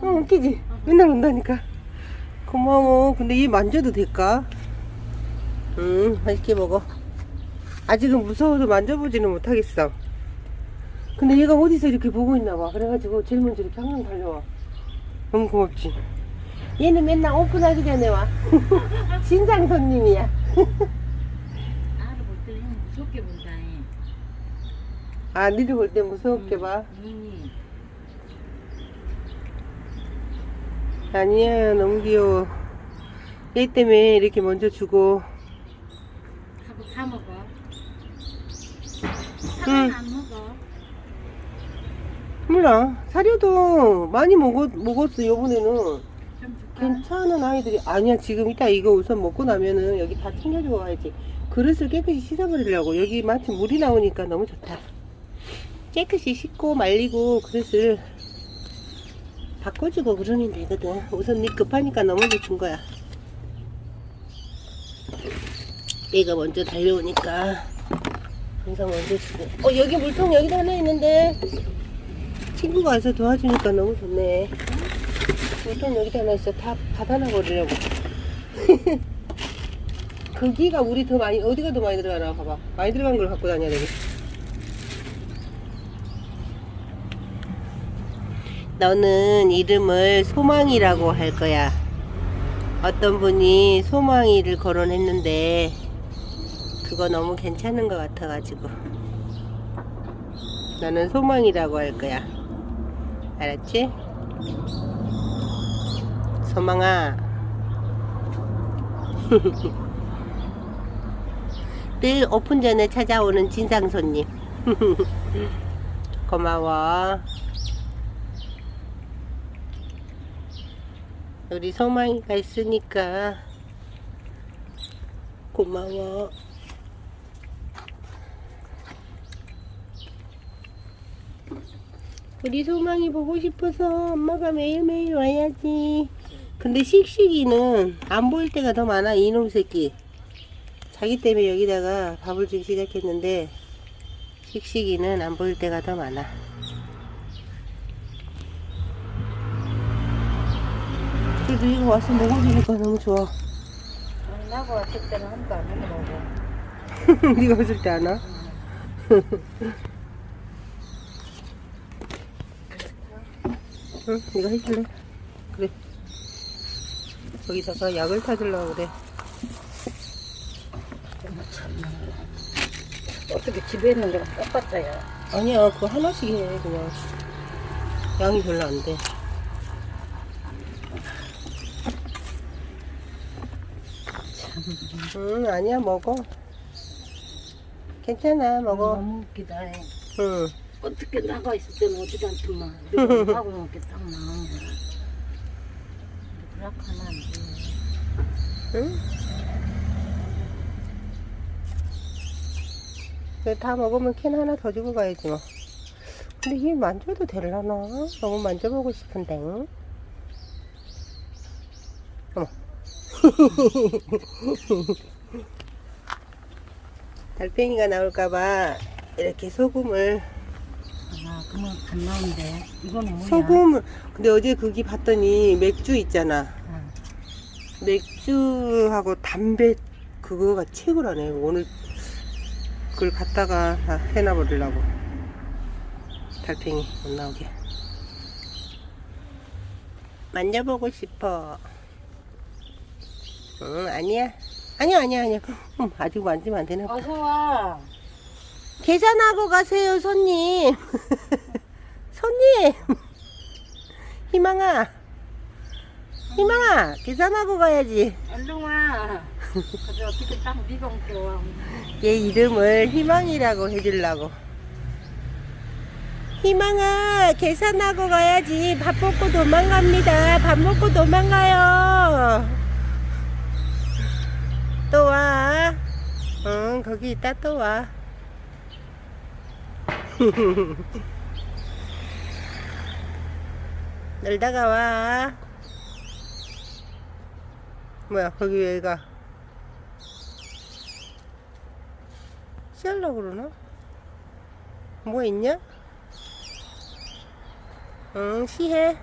어, 웃기지? 맨날 온다니까. 고마워. 근데 얘 만져도 될까? 응, 맛있게 먹어. 아직은 무서워서 만져보지는 못하겠어. 근데 얘가 어디서 이렇게 보고 있나 봐. 그래가지고 제일 먼저 이렇게 항상 달려와. 너무 고맙지? 얘는 맨날 오픈하기 전에 와. 신상 손님이야. 나를 볼 때는 무섭게 본다니. 아, 니를 볼 때 무섭게 봐. 눈이 아니야, 너무 귀여워. 얘 때문에 이렇게 먼저 주고. 하고 다 먹어. 응. 사과는 안 먹어. 몰라. 사료도 많이 먹었, 먹었어, 요번에는. 좀 줄까? 괜찮은 아이들이. 아니야, 지금 이따 이거 우선 먹고 나면은 여기 다 챙겨주고 가야지. 그릇을 깨끗이 씻어버리려고. 여기 마침 물이 나오니까 너무 좋다. 깨끗이 씻고 말리고 그릇을 바꿔주고 그러면 되거든. 우선 니 급하니까 넘어져 준 거야. 얘가 먼저 달려오니까 항상 먼저 주고. 어, 여기 물통 여기다 하나 있는데. 친구가 와서 도와주니까 너무 좋네. 물통 여기다 하나 있어. 다 받아놔 버리려고. 거기가 우리 더 많이, 어디가 더 많이 들어가나 봐봐. 많이 들어간 걸 갖고 다녀야 되겠어. 너는 이름을 소망이라고 할 거야. 어떤 분이 소망이를 거론했는데, 그거 너무 괜찮은 것 같아가지고. 나는 소망이라고 할 거야. 알았지? 소망아. 늘 오픈 전에 찾아오는 진상 손님. 고마워. 우리 소망이가 있으니까 고마워. 우리 소망이 보고 싶어서 엄마가 매일매일 와야지. 근데 씩씩이는 안 보일 때가 더 많아, 이놈 새끼. 자기 때문에 여기다가 밥을 주기 시작했는데, 씩씩이는 안 보일 때가 더 많아. 그래도 이거 와서 먹어주니까 너무 좋아. 나고 왔을 때는 한도 안 먹어. 네가 없을 때 안 와? 응, 네가 해줄래? 그래. 거기다가 약을 타주려고 그래. 어떻게 집에 있는 거랑 똑같아요. 아니야, 그거 하나씩 해, 그냥. 양이 별로 안 돼. 응, 아니야, 먹어. 괜찮아, 먹어. 너무 웃기다. 해. 응. 어떻게 나가 있을 때는 오지도 않더만. 내가 하고 이렇게 딱 나오는 거야. 그렇게 하면 안 돼. 응? 이거 다 먹으면 캔 하나 더 주고 가야지 뭐. 근데 얘 만져도 되려나? 너무 만져보고 싶은데. 어 달팽이가 나올까봐 이렇게 소금을 아, 그러면 안 나온대. 이거는 뭐야? 소금을 근데 어제 거기 봤더니 맥주 있잖아. 응. 맥주하고 담배 그거가 최고라네. 오늘 그걸 갖다가 다 해놔버리려고. 달팽이 못 나오게. 만져보고 싶어. 응, 아니야. 아니야, 아니야, 아니야. 음, 아직 만지면 안 되나 봐. 어서 와. 계산하고 가세요, 손님. 손님. 희망아. 희망아, 계산하고 가야지. 얼른 와. 그래 어떻게 딱 네가 옮겨와. 얘 이름을 희망이라고 해주려고. 희망아, 계산하고 가야지. 밥 먹고 도망갑니다. 밥 먹고 도망가요. 또 와. 응, 거기 있다 또 와. 놀다가 와. 뭐야, 거기 왜 가? 쉬려고 그러나? 뭐 있냐? 응, 쉬해.